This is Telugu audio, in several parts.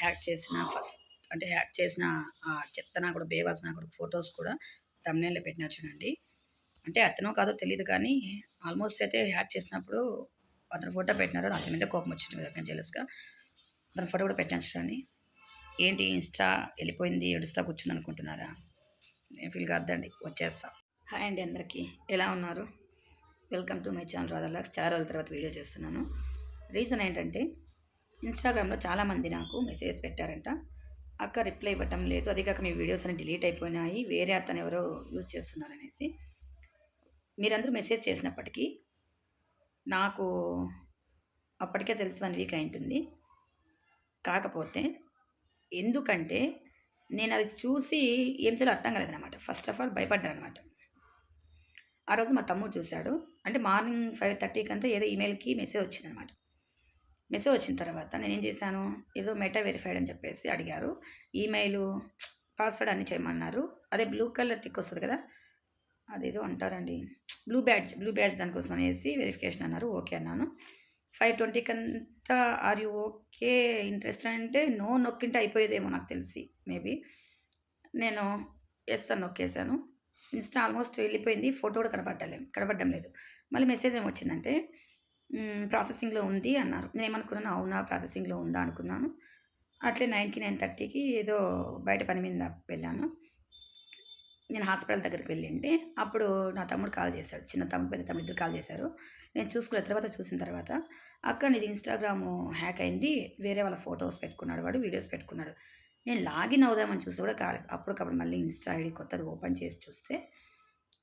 హ్యాక్ చేసిన ఫస్ట్ అంటే హ్యాక్ చేసిన ఆ చెత్త నా కూడా బేవాస్ నా కూడా ఫొటోస్ కూడా తమ్నేల్లో పెట్టినా చూడండి. అంటే అతనో కాదో తెలియదు కానీ ఆల్మోస్ట్ అయితే హ్యాక్ చేసినప్పుడు అతను ఫోటో పెట్టినారు అతని మీద కోపం వచ్చింది కదా జెలస్గా అతని ఫోటో కూడా పెట్టినా చూడండి. ఏంటి ఇన్స్టా వెళ్ళిపోయింది ఏడుస్తా కూర్చుంది అనుకుంటున్నారా? నేను ఫీల్ కాదండి వచ్చేస్తా. హాయ్ అండి అందరికీ ఎలా ఉన్నారు? వెల్కమ్ టు మై ఛానల్ రాధలాక్స్ చాలా రోజుల తర్వాత వీడియో చేస్తున్నాను. రీజన్ ఏంటంటే ఇన్స్టాగ్రామ్లో చాలామంది నాకు మెసేజ్ పెట్టారంట. అక్క రిప్లై ఇవ్వటం లేదు. అది కాక మీ వీడియోస్ అన్ని డిలీట్ అయిపోయినాయి. వేరే అతను ఎవరో యూజ్ చేస్తున్నారనేసి. మీరందరూ మెసేజ్ చేసినప్పటికీ నాకు అప్పటికే తెలుసు వన్ వీక్ అయింటుంది. కాకపోతే ఎందుకంటే నేను అది చూసి ఏం చేయాలో అర్థం కాలేదనమాట ఫస్ట్ ఆఫ్ ఆల్ భయపడ్డాను అనమాట ఆ రోజు మా తమ్ముడు చూశాడు. అంటే మార్నింగ్ ఫైవ్ థర్టీకి అంతా ఏదో ఈమెయిల్కి మెసేజ్ వచ్చిందనమాట మెసేజ్ వచ్చిన తర్వాత నేనేం చేశాను? ఏదో మెటా వెరిఫైడ్ అని చెప్పేసి అడిగారు. ఈమెయిల్ పాస్వర్డ్ అన్ని చేయమన్నారు. అదే బ్లూ కలర్ టిక్ వస్తుంది కదా అదేదో అంటారండి. బ్లూ బ్యాడ్జ్ బ్లూ బ్యాడ్జ్ దానికోసం అనేసి వెరిఫికేషన్ అన్నారు. ఓకే అన్నాను. ఫైవ్ ట్వంటీకి అంతా ఆర్ యూ ఓకే? ఇంట్రెస్ట్ అంటే నో నొక్కింటే అయిపోయేదేమో నాకు తెలిసి మేబీ. నేను ఎస్ అని నొక్కేసాను ఇన్స్టా ఆల్మోస్ట్ వెళ్ళిపోయింది. ఫోటో కూడా కనపడలేదు కనపడడం లేదు. మళ్ళీ మెసేజ్ ఏమొచ్చిందంటే ప్రాసెసింగ్లో ఉంది అన్నారు. నేను ఏమనుకున్నాను అవునా ప్రాసెసింగ్లో ఉందా అనుకున్నాను. అట్లే నైన్కి నైన్ థర్టీకి ఏదో బయట పని మీద వెళ్ళాను. నేను హాస్పిటల్ దగ్గరికి వెళ్ళింటే అప్పుడు నా తమ్ముడు కాల్ చేశాడు. చిన్న తమ్ముడు పెద్ద తమ్ముడు ఇద్దరు కాల్ చేశారు. నేను చూసుకున్న తర్వాత చూసిన తర్వాత అక్క నీది ఇన్స్టాగ్రామ్ హ్యాక్ అయింది. వేరే వాళ్ళ ఫొటోస్ పెట్టుకున్నాడు వాడు వీడియోస్ పెట్టుకున్నాడు. నేను లాగిన్ అవుదామని చూసి కూడా కాలేదు. అప్పటికప్పుడు మళ్ళీ ఇన్స్టా ఐడి కొత్తది ఓపెన్ చేసి చూస్తే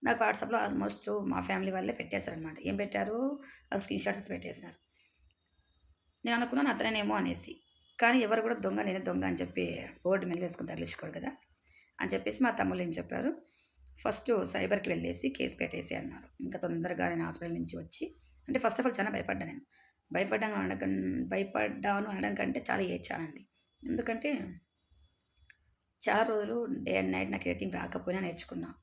నాకు వాట్సాప్లో ఆల్మోస్ట్ మా ఫ్యామిలీ వాళ్ళే పెట్టేశారనమాట ఏం పెట్టారు? అది స్క్రీన్ షాట్స్ పెట్టేశారు. నేను అనుకున్నాను అతనేనేమో అనేసి. కానీ ఎవరు కూడా దొంగ నేనే దొంగ అని చెప్పి బోర్డు మీద వేసుకుని తగిలించుకోడు కదా అని చెప్పేసి మా తమ్ముళ్ళు ఏం చెప్పారు? ఫస్ట్ సైబర్కి వెళ్ళేసి కేసు పెట్టేసి అన్నారు. ఇంకా తొందరగా నేను హాస్పిటల్ నుంచి వచ్చి అంటే ఫస్ట్ ఆఫ్ ఆల్ చాలా భయపడ్డా నేను. భయపడ్డాను అనడం భయపడ్డాను అనడం కంటే చాలా ఏడ్చానండి. ఎందుకంటే చాలా రోజులు డే అండ్ నైట్ నాకు ఎడిటింగ్ రాకపోయినా నేర్చుకున్నాను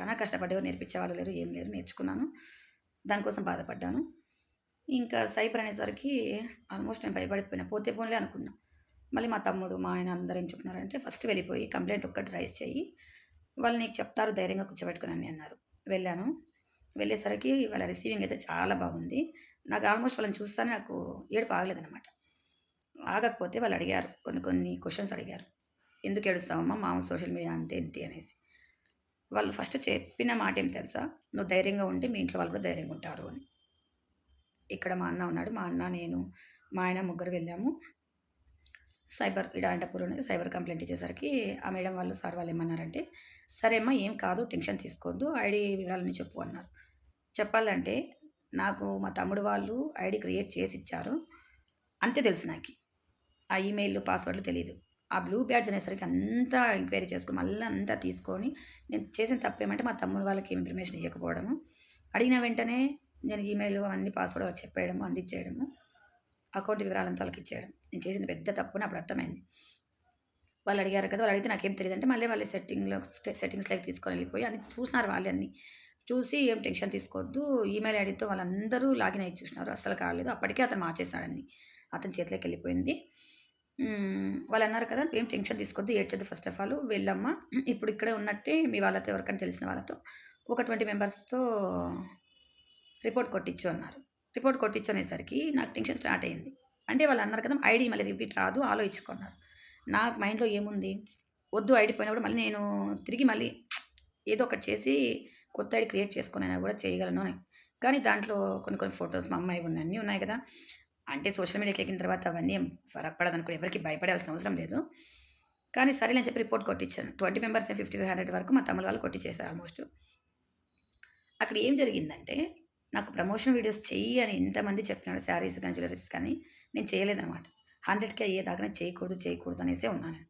చాలా కష్టపడ్డేవారు నేర్పించే వాళ్ళు లేరు ఏం లేరు నేర్చుకున్నాను. దానికోసం బాధపడ్డాను. ఇంకా సైబర్ అనేసరికి ఆల్మోస్ట్ నేను భయపడిపోయినా. పోతే పోన్లే అనుకున్నా. మళ్ళీ మా తమ్ముడు మా ఆయన అందరూ ఏం చెప్తున్నారంటే ఫస్ట్ వెళ్ళిపోయి కంప్లైంట్ ఒక్కటి రైజ్ చేయి. వాళ్ళు నీకు చెప్తారు ధైర్యంగా కూర్చోబెట్టుకుని అన్నారు. వెళ్ళాను. వెళ్ళేసరికి వాళ్ళ రిసీవింగ్ అయితే చాలా బాగుంది. నాకు ఆల్మోస్ట్ వాళ్ళని చూస్తానే నాకు ఏడుపు ఆగలేదన్నమాట. ఆగకపోతే వాళ్ళు అడిగారు కొన్ని కొన్ని క్వశ్చన్స్ అడిగారు. ఎందుకు ఏడుస్తామమ్మా మామూలు సోషల్ మీడియా అంటే ఏంటి? అనేసి. వాళ్ళు ఫస్ట్ చెప్పిన మాట ఏం తెలుసా? నువ్వు ధైర్యంగా ఉంటే మీ ఇంట్లో వాళ్ళు కూడా ధైర్యంగా ఉంటారు అని. ఇక్కడ మా అన్న ఉన్నాడు. మా అన్న నేను మా ఆయన ముగ్గురు వెళ్ళాము. సైబర్ ఇడ అంటపూర్ సైబర్ కంప్లైంట్ ఇచ్చేసరికి ఆ మేడం వాళ్ళు సార్ వాళ్ళు ఏమన్నారంటే సరే అమ్మా ఏం కాదు టెన్షన్ తీసుకోవద్దు ఐడి వివరాలని చెప్పు అన్నారు. చెప్పాలంటే నాకు మా తమ్ముడు వాళ్ళు ఐడి క్రియేట్ చేసి ఇచ్చారు. అంతే తెలుసు నాకు. ఆ ఈమెయిల్ పాస్వర్డ్లు తెలియదు ఆ బ్లూ బ్యాడ్జ్ అనేసరికి అంతా ఎంక్వైరీ చేసుకుని మళ్ళీ అంతా తీసుకొని నేను చేసిన తప్పేమంటే మా తమ్ముడు వాళ్ళకి ఇన్ఫర్మేషన్ ఇవ్వకపోవడము అడిగిన వెంటనే నేను ఈమెయిల్ అన్ని పాస్వర్డ్ వాళ్ళకి చెప్పేయడము అందించేయడము అకౌంట్ వివరాలంతా వాళ్ళకి ఇచ్చేయడం నేను చేసిన పెద్ద తప్పుని అప్పుడు అర్థమైంది. వాళ్ళు అడిగారు కదా వాళ్ళు అడిగితే నాకేం తెలియదు అంటే మళ్ళీ వాళ్ళు సెట్టింగ్లో సెట్టింగ్స్లోకి తీసుకొని వెళ్ళిపోయి అని చూసినారు వాళ్ళు అన్నీ. చూసి ఏం టెన్షన్ తీసుకోవద్దు ఈమెయిల్ ఐడితో వాళ్ళందరూ లాగిన్ అయ్యి చూసినారు అస్సలు కాలేదు. అప్పటికే అతను మార్చేసినాడని అతని చేతిలోకి వెళ్ళిపోయింది. వాళ్ళు అన్నారు కదా ఏం టెన్షన్ తీసుకొద్దు ఏడ్చొద్దు ఫస్ట్ ఆఫ్ ఆల్ వెళ్ళమ్మా. ఇప్పుడు ఇక్కడే ఉన్నట్టే మీ వాళ్ళతో ఎవరికైనా తెలిసిన వాళ్ళతో ఒక ట్వంటీ మెంబర్స్తో రిపోర్ట్ కొట్టించు అన్నారు. రిపోర్ట్ కొట్టించుకునేసరికి నాకు టెన్షన్ స్టార్ట్ అయింది. అంటే వాళ్ళు అన్నారు కదా ఐడి మళ్ళీ రిపీట్ రాదు ఆలోచించుకున్నారు నాకు మైండ్లో ఏముంది? వద్దు ఐడి పోయినప్పుడు మళ్ళీ నేను తిరిగి మళ్ళీ ఏదో ఒకటి చేసి కొత్త ఐడి క్రియేట్ చేసుకుని కూడా చేయగలను కానీ దాంట్లో కొన్ని కొన్ని ఫొటోస్ మా అమ్మాయి ఉన్నాయి అన్నీ ఉన్నాయి కదా. అంటే సోషల్ మీడియాకి ఎక్కిన తర్వాత అవన్నీ ఫరక్ అనుకో ఎవరికి భయపడాల్సిన అవసరం లేదు. కానీ సరే నేను చెప్పి report కొట్టించాను twenty members fifty five hundred వరకు మా తమ్ముల వాళ్ళు కొట్టించేశారు ఆల్మోస్ట్. అక్కడ ఏం జరిగిందంటే నాకు ప్రమోషన్ వీడియోస్ చెయ్యి అని ఎంతమంది చెప్పినాడు శారీస్ కానీ జ్యువెలరీస్ కానీ నేను చేయలేదన్నమాట. హండ్రెడ్కి అయ్యేదాకా చేయకూడదు చేయకూడదు అనేసే ఉన్నాను.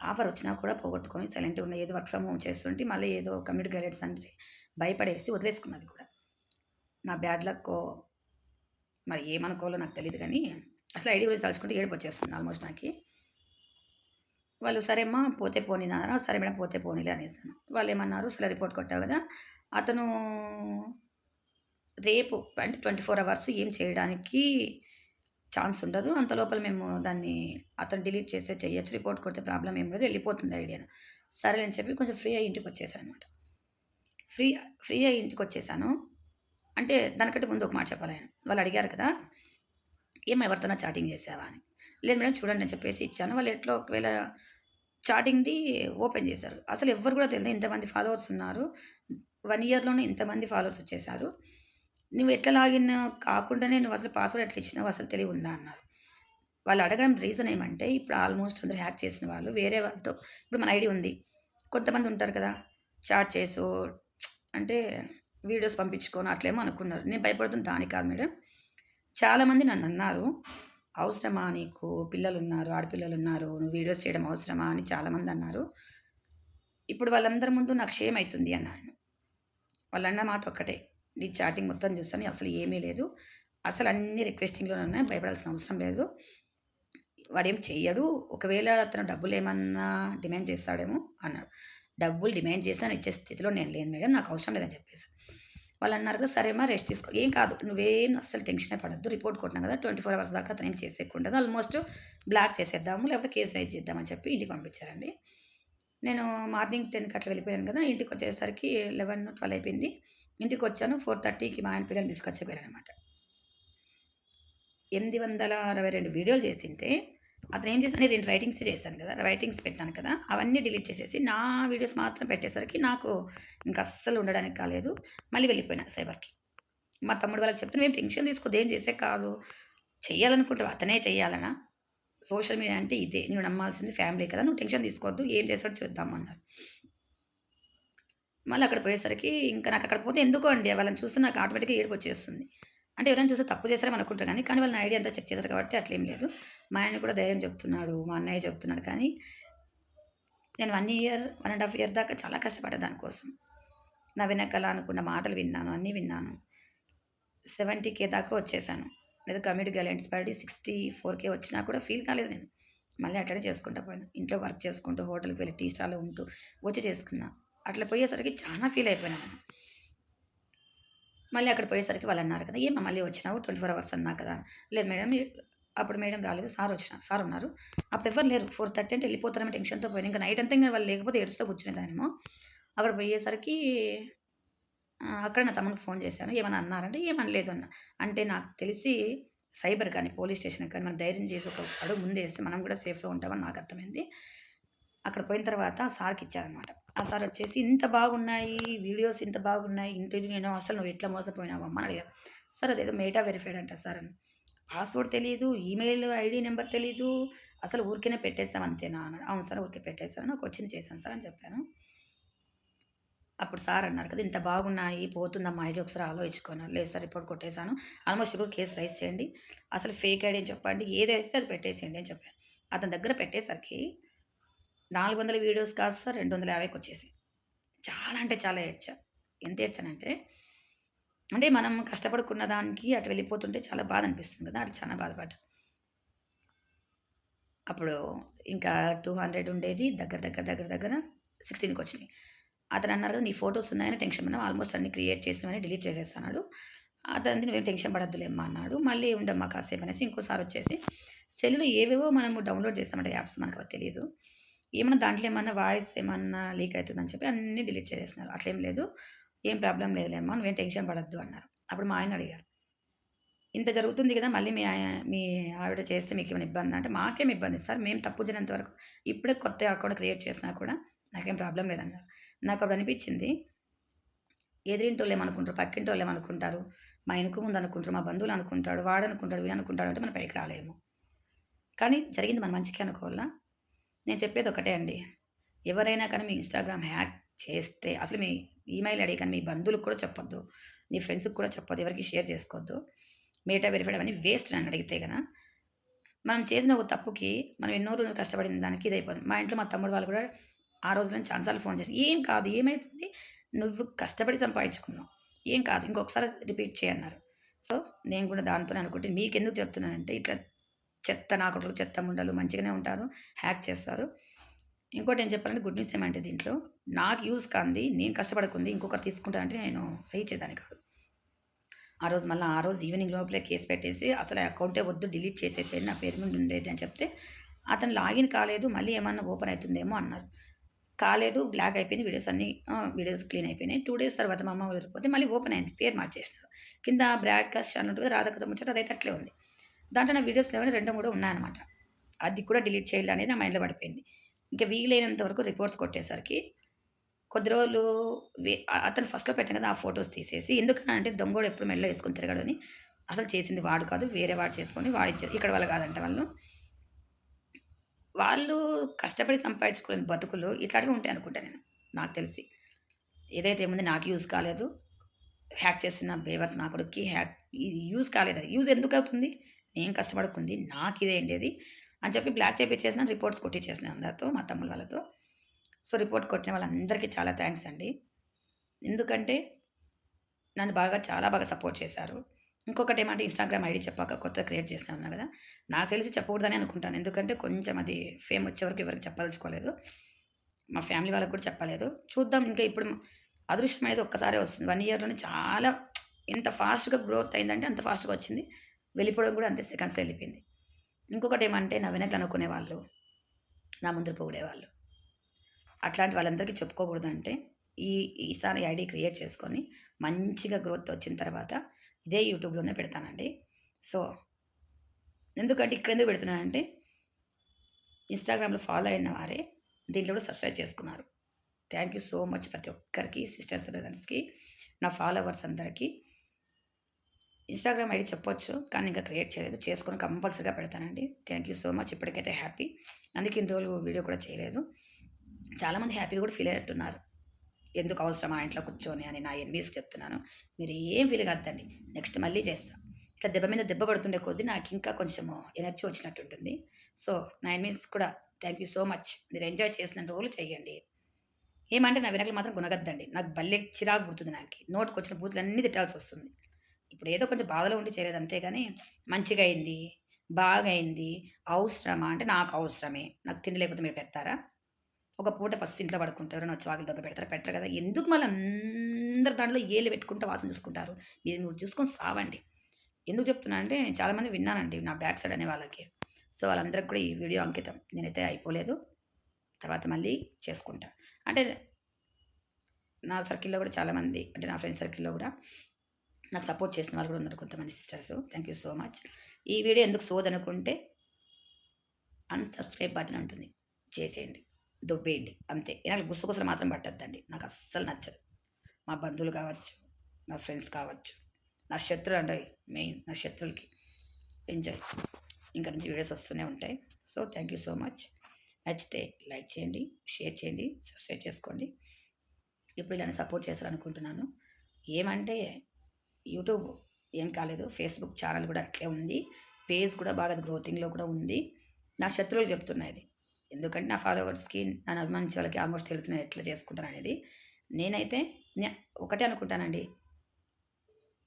ఆఫర్ వచ్చినా కూడా పోగొట్టుకొని సైలెంట్ ఉన్న ఏదో వర్క్ ఫ్రమ్ హోమ్ చేస్తుంటే మళ్ళీ ఏదో కమ్యూనిటీ గైడెడ్స్ అంటే భయపడేసి వదిలేసుకున్నది కూడా. నా బ్యాడ్ లక్ మరి ఏమనుకోవాలో నాకు తెలియదు కానీ అసలు ఐడి గురించి తలుచుకుంటే ఏడుపు వచ్చేస్తుంది ఆల్మోస్ట్ నాకు వాళ్ళు సరేమ్మా పోతే పోనీ అన్నారు సరే మేడం పోతే పోనీలే అనేసాను వాళ్ళు ఏమన్నారు అసలు రిపోర్ట్ కొట్టావు కదా అతను రేపు అంటే ట్వంటీ ఫోర్ అవర్స్ ఏం చేయడానికి ఛాన్స్ ఉండదు. అంత లోపల మేము దాన్ని అతను డిలీట్ చేస్తే చేయొచ్చు రిపోర్ట్ కొడితే ప్రాబ్లమ్ ఏం లేదు. వెళ్ళిపోతుంది ఐడియాను. సరే అని చెప్పి కొంచెం ఫ్రీ అయ్యి ఇంటికి వచ్చేసాను అనమాట ఫ్రీ ఫ్రీ అయ్యి ఇంటికి వచ్చేసాను అంటే దానికంటే ముందు ఒక మాట చెప్పాలి ఆయన. వాళ్ళు అడిగారు కదా! ఏం ఎవరితోనా చాటింగ్ చేసావా అని. లేదు మేడం చూడండి అని చెప్పేసి ఇచ్చాను. వాళ్ళు ఎట్లా ఒకవేళ చాటింగ్‌ది ఓపెన్ చేశారు. అసలు ఎవ్వరు కూడా తెలియదు ఇంతమంది ఫాలోవర్స్ ఉన్నారు. వన్ ఇయర్‌లోనే ఇంతమంది ఫాలోవర్స్ వచ్చేసారు. నువ్వు ఎట్లా లాగిన్ కాకుండానే నువ్వు అసలు పాస్వర్డ్ ఎట్లా ఇచ్చినావు అసలు తెలివుందా అన్నారు. వాళ్ళు అడగడం రీజన్ ఏమంటే ఇప్పుడు ఆల్మోస్ట్ అందరూ హ్యాక్ చేసిన వాళ్ళు వేరే వాళ్ళతో ఇప్పుడు మన ఐడి ఉంది. కొంతమంది ఉంటారు కదా! చాట్ చేసో అంటే వీడియోస్ పంపించుకోను అట్లేమో అనుకున్నారు. నేను భయపడుతున్న దాని కాదు మేడం. చాలామంది నన్ను అన్నారు అవసరమా నీకు పిల్లలు ఉన్నారు ఆడపిల్లలు ఉన్నారు నువ్వు వీడియోస్ చేయడం అవసరమా అని చాలామంది అన్నారు. ఇప్పుడు వాళ్ళందరి ముందు నాకు షేమ్ అన్నాను. వాళ్ళన్న మాట ఒక్కటే. నీ చాటింగ్ మొత్తం చూస్తాను అసలు ఏమీ లేదు. అసలు అన్ని రిక్వెస్టింగ్‌లోనే ఉన్నాయి. భయపడాల్సిన అవసరం లేదు. వాడేం చెయ్యడు. ఒకవేళ అతను డబ్బులు ఏమన్నా డిమాండ్ చేస్తాడేమో అన్నాడు. డబ్బులు డిమాండ్ చేసినా నేను ఇచ్చే స్థితిలో నేను లేను మేడం. నాకు అవసరం లేదని చెప్పేసి వాళ్ళు అన్నారు సరేమా రెస్ట్ తీసుకో. ఏం కాదు. నువ్వేం అస్సలు టెన్షన్ పడద్దు రిపోర్ట్ కొట్టినా కదా! 24 అవర్స్ దాకా అతను ఏం చేసేయకుండా ఆల్మోస్ట్ బ్లాక్ చేసేద్దాము. లేకపోతే కేస్ రైజ్ చేద్దామని చెప్పి ఇంటికి పంపించారండి. నేను మార్నింగ్ 10కి అట్లా వెళ్ళిపోయాను కదా! ఇంటికి వచ్చేసరికి లెవెన్ ట్వెల్వ్ అయిపోయింది. ఇంటికి వచ్చాను ఫోర్ థర్టీకి మా ఆయన పిల్లలని తీసుకొచ్చేపోయారు అనమాట ఎనిమిది వందల అరవై రెండు వీడియోలు చేసింటే అతను ఏం చేశాను నేను రైటింగ్స్ చేశాను కదా! రైటింగ్స్ పెట్టాను కదా! అవన్నీ డిలీట్ చేసేసి నా వీడియోస్ మాత్రం పెట్టేసరికి నాకు ఇంక అస్సలు ఉండడానికి కాలేదు. మళ్ళీ వెళ్ళిపోయినా సైబర్‌కి. మా తమ్ముడు వాళ్ళకి చెప్తే మేము టెన్షన్ తీసుకోదు ఏం చేసే కాదు. చేయాలనుకుంటావు అతనే చేయాలనా సోషల్ మీడియా అంటే ఇదే. నువ్వు నమ్మాల్సింది ఫ్యామిలీ కదా! నువ్వు టెన్షన్ తీసుకోవద్దు. ఏం చేస్తాడో చూద్దాం" అన్నారు. మళ్ళీ అక్కడ పోయేసరికి ఇంకా నాకు అక్కడ పోతే ఎందుకో అండి వాళ్ళని చూస్తే నాకు ఆటోమేటిక్‌గా ఏడుపొచ్చేస్తుంది. అంటే ఎవరైనా చూస్తే తప్పు చేశారని అనుకుంటారు కానీ కానీ వాళ్ళని ఐడియా అంతా చెక్ చేశారు కాబట్టి అట్లేం లేదు. మా ఆయన కూడా ధైర్యం చెప్తున్నాడు. మా అన్నయ్య చెప్తున్నాడు కానీ నేను one year, one and half year దాకా చాలా కష్టపడ్డా దానికోసం. నా వెనకాల అనుకున్న మాటలు విన్నాను. అన్నీ విన్నాను. సెవెంటీ కే దాకా వచ్చేసాను. లేదా కమ్యూనిటీ గైడ్లైన్స్ పడి 64,000 వచ్చినా కూడా ఫీల్ కాలేదు నేను. మళ్ళీ అట్లనే చేసుకుంటా పోయాను. ఇంట్లో వర్క్ చేసుకుంటూ, హోటల్‌కి వెళ్ళి టీ స్టాల్‌లో ఉంటూ వచ్చి చేసుకున్నా. అట్లా పోయేసరికి చాలా ఫీల్ అయిపోయాను మళ్ళీ అక్కడ పోయేసరికి వాళ్ళు అన్నారు కదా! ఏమో మళ్ళీ వచ్చినావు 24 అవర్స్ అన్నా కదా!" లేదు మేడం అప్పుడు మేడం రాలేదు. సార్ వచ్చిన సార్ ఉన్నారు. అప్పుడు ఎవరు లేరు. 4:30 అంటే వెళ్ళిపోతారని టెన్షన్‌తో పోయినా ఇంకా నైట్ అంతా ఇంకా వాళ్ళు లేకపోతే ఏడుస్తూ కూర్చునేదాన్నేమో. అక్కడ పోయేసరికి అక్కడ నా తమ్ముడికి ఫోన్ చేశాను. "ఏమన్నా అన్నారంటే" "ఏమనలేదు" అన్న అంటే నాకు తెలిసి సైబర్ కానీ, పోలీస్ స్టేషన్‌కి కానీ మనం ధైర్యం చేసి ఒక అడుగు ముందేస్తే మనం కూడా సేఫ్‌లో ఉంటామని నాకు అర్థమైంది. అక్కడ పోయిన తర్వాత సార్‌కి ఇచ్చారనమాట. ఆ సార్ వచ్చేసి "ఇంత బాగున్నాయి. వీడియోస్ ఇంత బాగున్నాయి. ఇంటర్వ్యూ నేను అసలు నువ్వు ఎట్లా మోసపోయినావమ్మా" అని అడిగారు. సార్ అదేదో మేటా వెరిఫైడ్ అంట సార్ అని. పాస్వర్డ్ తెలియదు ఈమెయిల్ ఐడి నెంబర్ తెలీదు. అసలు ఊరికేనే పెట్టేస్తాం అంతేనా అన్నాడు. అవును సార్ ఊరికే పెట్టేస్తాను నాకు వచ్చింది చేశాను సార్ అని చెప్పాను. అప్పుడు సార్ అన్నారు కదా! "ఇంత బాగున్నాయి. పోతుందమ్మా ఐడి ఒకసారి ఆలోచించుకోను లేదు సార్ రిపోర్ట్ కొట్టేసాను. ఆల్మోస్ట్ ఇప్పుడు కేస్ రైజ్ చేయండి. అసలు ఫేక్ ఐడి అని చెప్పండి. ఏదైతే అది పెట్టేసేయండి అని చెప్పాను. అతని దగ్గర పెట్టేసరికి 400 వీడియోస్ కాస్త 250కి వచ్చేసాయి. చాలా అంటే చాలా ఏడ్చా. ఎంత ఏడ్చానంటే అంటే మనం కష్టపడుకున్న దానికి అటు వెళ్ళిపోతుంటే చాలా బాధ అనిపిస్తుంది కదా! అటు చాలా బాధపడ్డా. అప్పుడు ఇంకా 200 ఉండేది. దగ్గర దగ్గర దగ్గర దగ్గర 16కి వచ్చినాయి. అతను అన్నారు "నీ ఫోటోస్ ఉన్నాయని టెన్షన్ పడినావు. ఆల్మోస్ట్ అన్ని క్రియేట్ చేసినవన్నీ డిలీట్ చేసేస్తున్నాడు అన్నాడు. అతనిది "నువ్వేం టెన్షన్ పడద్దులేమ్మా అన్నాడు. మళ్ళీ ఉండమ్మా కాసేపు అనేసి ఇంకోసారి వచ్చేసి సెల్‌లో ఏవేవో మనము డౌన్‌లోడ్ చేస్తామంటే యాప్స్ మనకు తెలియదు ఏమన్నా దాంట్లో ఏమన్నా వాయిస్ ఏమన్నా లీక్ అవుతుందని చెప్పి అన్నీ డిలీట్ చేసేసినారు. అట్లేం లేదు. "ఏం ప్రాబ్లం లేదులేమ్మా. నువ్వేం టెన్షన్ పడద్దు అన్నారు. అప్పుడు మా ఆయన అడిగారు. "ఇంత జరుగుతుంది కదా! మళ్ళీ మీ మీ ఆవిడ చేస్తే మీకేమైనా ఇబ్బంది అంటే "మాకేం ఇబ్బంది సార్. మేము తప్పు చేయనంత వరకు ఇప్పుడే కొత్త అకౌంట్ క్రియేట్ చేసినా కూడా నాకేం ప్రాబ్లం లేదన్నారు." నాకు అప్పుడు అనిపించింది ఎదిరింటోళ్ళు ఏమనుకుంటారు? పక్కింటోళ్ళు ఏమనుకుంటారు? మా ఎనక ముందు అనుకుంటారు. మా బంధువులు అనుకుంటాడు. వాడు అనుకుంటాడు. వీడు అనుకుంటాడు అంటే మనం పైకి రాలేము. కానీ జరిగింది మన మంచికి అనుకోవాలా? నేను చెప్పేది ఒకటే అండి. ఎవరైనా కానీ మీ ఇన్‌స్టాగ్రామ్ హ్యాక్ చేస్తే అసలు మీ ఈమెయిల్ ఐడీ కానీ మీ బంధువులకు కూడా చెప్పొద్దు. నీ ఫ్రెండ్స్‌కి కూడా చెప్పొద్దు. ఎవరికి షేర్ చేసుకోవద్దు. మేటా వెరిఫైడ్ అవన్నీ వేస్ట్ నన్ను అడిగితే కదా మనం చేసిన ఒక తప్పుకి మనం ఎన్నో రోజులు కష్టపడిన దానికి ఇదైపోతుంది. మా ఇంట్లో మా తమ్ముడు వాళ్ళు కూడా ఆ రోజులోనే చాలా ఫోన్ చేసి "ఏం కాదు. ఏమైతుంది? నువ్వు కష్టపడి సంపాదించుకున్నావు. ఏం కాదు. ఇంకొకసారి రిపీట్ చేయన్నారు సో, నేను కూడా దాంతోనే అనుకుంటే మీకు ఎందుకు చెప్తున్నానంటే ఇట్లా చెత్త నా చెత్త ముండలు మంచిగానే ఉంటారు. హ్యాక్ చేస్తారు. ఇంకోటి ఏం చెప్పాలంటే గుడ్ న్యూస్ ఏమంటే దీంట్లో నాకు యూజ్ కాంది నేను కష్టపడకుంది ఇంకొకరు తీసుకుంటానంటే నేను సహించేదాన్ని కాదు. ఆ రోజు మళ్ళీ ఆ రోజు ఈవినింగ్ లోపలే కేసు పెట్టేసి అసలు అకౌంటే వద్దు డిలీట్ చేసేసేయండి నా పేరు మీద ఉండేది అని చెప్తే అతను లాగిన్ కాలేదు మళ్ళీ ఏమన్నా ఓపెన్ అవుతుందేమో అన్నారు కాలేదు బ్లాక్ అయిపోయింది వీడియోస్ అన్ని వీడియోస్ క్లీన్ అయిపోయినాయి టూ డేస్ తర్వాత మా అమ్మ వదిలిపోతే మళ్ళీ ఓపెన్ అయింది పేరు మార్చేసినారు కింద బ్రాడ్కాస్ట్ ఛానల్ ఉంటుంది రాధకథ ముచ్చట అదైతే అట్లే ఉంది దాంట్లో నా వీడియోస్ లేవని రెండు మూడు ఉన్నాయన్నమాట. అది కూడా డిలీట్ చేయాలి అనేది నా మైండ్లో పడిపోయింది. ఇంకా వీలైనంత వరకు రిపోర్ట్స్ కొట్టేసరికి కొద్ది రోజులు అతను ఫస్ట్లో పెట్టాను కదా ఆ ఫొటోస్ తీసేసి ఎందుకన్నా అంటే దొంగోడు ఎప్పుడు మెల్ల వేసుకొని తిరగడని అని. అసలు చేసింది వాడు కాదు వేరే వాడు చేసుకొని వాడు ఇచ్చారు. ఇక్కడ వాళ్ళు కాదంట వాళ్ళు. వాళ్ళు కష్టపడి సంపాదించుకునే బతుకులు ఇట్లాంటివి ఉంటాయి అనుకుంటా నేను. నాకు తెలిసి. ఏదైతే ఏముంది నాకు యూజ్ కాలేదు. హ్యాక్ చేసిన బేవర్స్ నా కొడుక్కి హ్యాక్ ఇది యూజ్ కాలేదు. అది యూజ్ ఎందుకు అవుతుంది? నేను కష్టపడుకుంది నాకు ఇదే అది అని చెప్పి బ్లాక్ చేపించేసిన రిపోర్ట్స్ కొట్టించేసిన అందరితో మా తమ్ముల వాళ్ళతో. సో రిపోర్ట్ కొట్టిన వాళ్ళందరికీ చాలా థ్యాంక్స్ అండి. ఎందుకంటే నన్ను బాగా చాలా బాగా సపోర్ట్ చేశారు. ఇంకొకటి ఏమంటే ఇన్స్టాగ్రామ్ ఐడి చెప్పాక కొత్త క్రియేట్ చేసిన ఉన్నా కదా నాకు తెలిసి చెప్పకూడదని అనుకుంటాను. ఎందుకంటే కొంచెం అది ఫేమ్ వచ్చే వరకు ఎవరికి చెప్పదలుచుకోలేదు. మా ఫ్యామిలీ వాళ్ళకి కూడా చెప్పలేదు. చూద్దాం ఇంకా ఇప్పుడు అదృష్టం అనేది ఒక్కసారి వస్తుంది. వన్ ఇయర్లోనే చాలా ఎంత ఫాస్ట్గా గ్రోత్ అయిందంటే అంత ఫాస్ట్గా వచ్చింది. వెళ్ళిపోవడం కూడా అంతే సెకండ్స్ వెళ్ళిపోయింది. ఇంకొకటి ఏమంటే నా వెనక అనుకునే వాళ్ళు నా ముందు పొగిడేవాళ్ళు. అట్లాంటి వాళ్ళందరికీ చెప్పుకోకూడదు అంటే ఈ ఈసారి ఐడి క్రియేట్ చేసుకొని మంచిగా గ్రోత్ వచ్చిన తర్వాత ఇదే యూట్యూబ్లోనే పెడతానండి. సో ఎందుకంటే ఇక్కడ ఎందుకు పెడుతున్నానంటే ఇన్స్టాగ్రామ్లో ఫాలో అయిన వారే దీంట్లో కూడా సబ్స్క్రైబ్ చేసుకున్నారు. థ్యాంక్ యూ సో మచ్ ప్రతి ఒక్కరికి సిస్టర్స్ బ్రదర్స్కి నా ఫాలోవర్స్ అందరికీ. ఇన్స్టాగ్రామ్ ఐడి చెప్పొచ్చు కానీ ఇంకా క్రియేట్ చేయలేదు. చేసుకొని కంపల్సరీగా పెడతానండి. థ్యాంక్ యూ సో మచ్ ఇప్పటికైతే హ్యాపీ అందుకే ఇన్ని రోజులు వీడియో కూడా చేయలేదు. చాలామంది హ్యాపీగా కూడా ఫీల్ అయ్యేట్టున్నారు. ఎందుకు అవసరం ఆ ఇంట్లో కూర్చొని అని నా ఎన్వీస్కి చెప్తున్నాను. మీరు ఏం ఫీల్ కాదండి నెక్స్ట్ మళ్ళీ చేస్తాం. ఇట్లా దెబ్బ మీద దెబ్బ పడుతుండే కొద్దీ నాకు ఇంకా కొంచెం ఎనర్జీ వచ్చినట్టు ఉంటుంది. సో నా ఎన్వీస్ కూడా థ్యాంక్ యూ సో మచ్ మీరు ఎంజాయ్ చేసిన రోజులు చేయండి. ఏమంటే నా వెనకలు మాత్రం గుణగద్దండి. నాకు బల్లె చిరాకు పుడుతుంది నాకు. నోటుకు వచ్చిన బూతులు అన్నీ తిట్టాల్సి వస్తుంది. ఇప్పుడు ఏదో కొంచెం బాధలో ఉండి చేయలేదు అంతేగాని మంచిగా అయింది బాగా అయింది అవసరమా అంటే నాకు అవసరమే. నాకు తిండి లేకపోతే మీరు పెడతారా? ఒక పూట ఫస్ట్ ఇంట్లో పడుకుంటారు వచ్చి వాకిలి దగ్గర పెడతారు పెట్టరు కదా. ఎందుకు మళ్ళీ అందరు దాంట్లో ఏళ్ళు పెట్టుకుంటూ వాసన చూసుకుంటారు? మీరు మీరు చూసుకొని సావండి. ఎందుకు చెప్తున్నా అంటే నేను చాలామంది విన్నానండి నా బ్యాక్ సైడ్ అనే వాళ్ళకి. సో వాళ్ళందరికి కూడా ఈ వీడియో అంకితం. నేనైతే అయిపోలేదు. తర్వాత మళ్ళీ చేసుకుంటా. అంటే నా సర్కిల్లో కూడా చాలామంది అంటే నా ఫ్రెండ్స్ సర్కిల్లో కూడా నాకు సపోర్ట్ చేసిన వాళ్ళు కూడా ఉన్నారు కొంతమంది sisters thank you so much ఈ వీడియో ఎందుకు సోదనుకుంటే అన్సబ్స్క్రైబ్ బటన్ ఉంటుంది. చేసేయండి. దొబ్బేయండి. అంతే. ఇలాంటి గుసగుసలు మాత్రం పట్టద్దండి. నాకు అస్సలు నచ్చదు. మా బంధువులు కావచ్చు నా ఫ్రెండ్స్ కావచ్చు. నా శత్రువులు అంటే మెయిన్ నా శత్రువులకి ఎంజాయ్ ఇంకా నుంచి వీడియోస్ వస్తూనే ఉంటాయి. So thank you so much నచ్చితే లైక్ చేయండి షేర్ చేయండి సబ్స్క్రైబ్ చేసుకోండి. ఇప్పుడు ఇలానే సపోర్ట్ చేస్తారనుకుంటున్నాను ఏమంటే యూట్యూబ్ ఏం కాలేదు ఫేస్బుక్ ఛానల్ కూడా అట్లే ఉంది. పేజ్ కూడా బాగా గ్రోతింగ్లో కూడా ఉంది. నా శత్రువులు చెప్తున్నాయి ఇది. ఎందుకంటే నా ఫాలోవర్స్కి నన్ను అభిమానించే వాళ్ళకి ఆల్మోస్ట్ తెలుసు నేను ఎట్లా చేసుకుంటాను అనేది. నేనైతే నే- ఒకటే అనుకుంటానండి.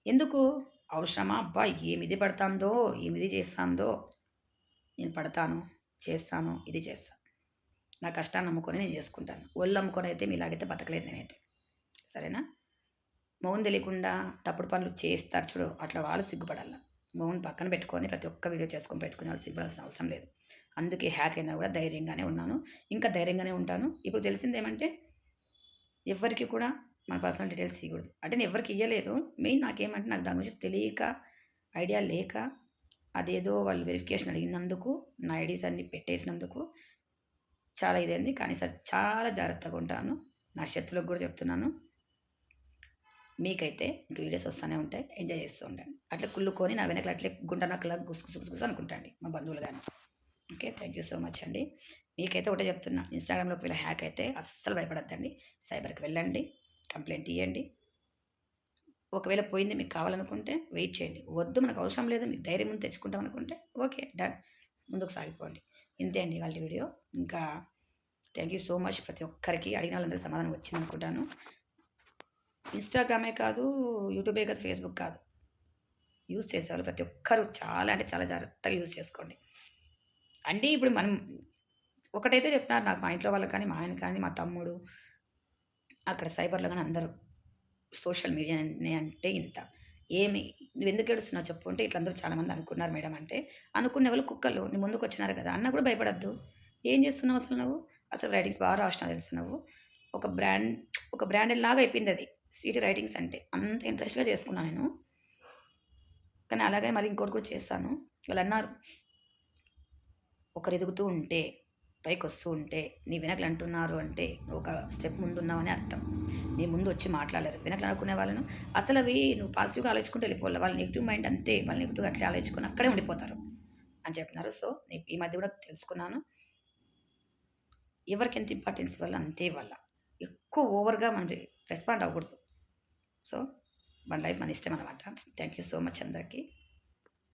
ఎందుకు? అవసరమా? అబ్బా! ఏమిది పడతాందో? ఏమిది చేస్తాందో? నేను పడతాను చేస్తాను ఇది చేస్తాను నా కష్టాన్ని నమ్ముకొని నేను చేసుకుంటాను. ఒళ్ళు అమ్ముకొని అయితే మీలాగైతే బతకలేదు నేనైతే. సరేనా? మౌన్ తెలియకుండా తప్పుడు పనులు చేస్తారు చూడు అట్లా వాళ్ళు సిగ్గుపడాల. మౌన్ పక్కన పెట్టుకొని ప్రతి ఒక్క వీడియో చేసుకొని పెట్టుకునే వాళ్ళు సిగ్గుపడాల్సిన అవసరం లేదు. అందుకే హ్యాక్ అయినా కూడా ధైర్యంగానే ఉన్నాను. ఇంకా ధైర్యంగానే ఉంటాను. ఇప్పుడు తెలిసింది ఏమంటే ఎవరికి కూడా మన పర్సనల్ డీటెయిల్స్ ఇవ్వకూడదు అంటే నేను ఎవరికి ఇవ్వలేదు మెయిన్ నాకేమంటే నాకు దాని గురించి తెలియక ఐడియా లేక అదేదో వాళ్ళు వెరిఫికేషన్ అడిగినందుకు నా ఐడీస్ అన్ని పెట్టేసినందుకు చాలా ఇదైంది. కానీ సార్ చాలా జాగ్రత్తగా ఉంటాను. నా శత్రులకు కూడా చెప్తున్నాను. మీకైతే ఇంక వీడియోస్ వస్తూనే ఉంటాయి. ఎంజాయ్ చేస్తూ ఉండండి. అట్లా కుళ్ళుకొని నా వెనకలు అట్లే గుంట నక్కలా గుసుగుసు గుసుగుసు అనుకుంటాండి మా బంధువులు కానీ okay thank you so much అండి. మీకైతే ఒకటే చెప్తున్నా ఇన్స్టాగ్రామ్లోకి వెళ్ళి హ్యాక్ అయితే అస్సలు భయపడద్దండి. సైబర్కి వెళ్ళండి కంప్లైంట్ ఇవ్వండి ఒకవేళ పోయింది మీకు కావాలనుకుంటే వెయిట్ చేయండి. వద్దు మనకు అవసరం లేదు మీకు ధైర్యం ముందు తెచ్చుకుంటాం అనుకుంటే ఓకే డన్ ముందుకు సాగిపోండి. ఇంతే అండి వాళ్ళ వీడియో. ఇంకా థ్యాంక్ యూ సో మచ్ ప్రతి ఒక్కరికి. అడిగిన వాళ్ళందరికీ సమాధానం వచ్చింది అనుకుంటాను ఇన్స్టాగ్రామే కాదు యూట్యూబే కాదు ఫేస్బుక్ కాదు. యూజ్ చేసేవాళ్ళు ప్రతి ఒక్కరు చాలా అంటే చాలా జాగ్రత్తగా యూజ్ చేసుకోండి. అంటే ఇప్పుడు మనం ఒకటైతే చెప్తున్నారు నాకు మా ఇంట్లో వాళ్ళకి కానీ మా ఆయన కానీ మా తమ్ముడు అక్కడ సైబర్లో కానీ అందరూ సోషల్ మీడియా అంటే ఇంత. ఏమి నువ్వు ఎందుకు ఏడుస్తున్నావు చెప్పు అంటే ఇట్లా అందరూ చాలామంది అనుకున్నారు మేడం అంటే. అనుకునే వాళ్ళు కుక్కలు నీ ముందుకు వచ్చినారు కదా అన్న కూడా భయపడద్దు. ఏం చేస్తున్నావు అసలు నువ్వు? అసలు రైటింగ్స్ బాగా రాసినావు తెలుసు నువ్వు? ఒక బ్రాండ్ ఒక బ్రాండెడ్ లాగా అయిపోయింది అది. స్వీట్ రైటింగ్స్ అంటే అంత ఇంట్రెస్ట్గా చేసుకున్నాను నేను. కానీ అలాగే మరి ఇంకోటి కూడా చేస్తాను. వాళ్ళు అన్నారు ఒకరు ఎదుగుతూ ఉంటే పైకి వస్తూ ఉంటే నీ వెనకలు అంటున్నారు అంటే నువ్వు ఒక స్టెప్ ముందు ఉన్నావని అర్థం. నీ ముందు వచ్చి మాట్లాడలేరు. వెనకలు అనుకునే వాళ్ళను అసలు అవి నువ్వు పాజిటివ్గా ఆలోచించుకుంటూ వెళ్ళిపోవాలి. వాళ్ళ నెగిటివ్ మైండ్ అంతే. వాళ్ళు నెగిటివ్గా అట్లే ఆలోచించుకొని అక్కడే ఉండిపోతారు అని చెప్పినారు. సో నేను ఈ మధ్య కూడా తెలుసుకున్నాను. ఎవరికి ఎంత ఇంపార్టెన్స్ ఇవ్వాలి అంతే వల్ల ఎక్కువ ఓవర్గా మనం రెస్పాండ్ అవ్వకూడదు. సో మన లైఫ్ మన ఇష్టం అనమాట థ్యాంక్ యూ సో మచ్ అందరికీ.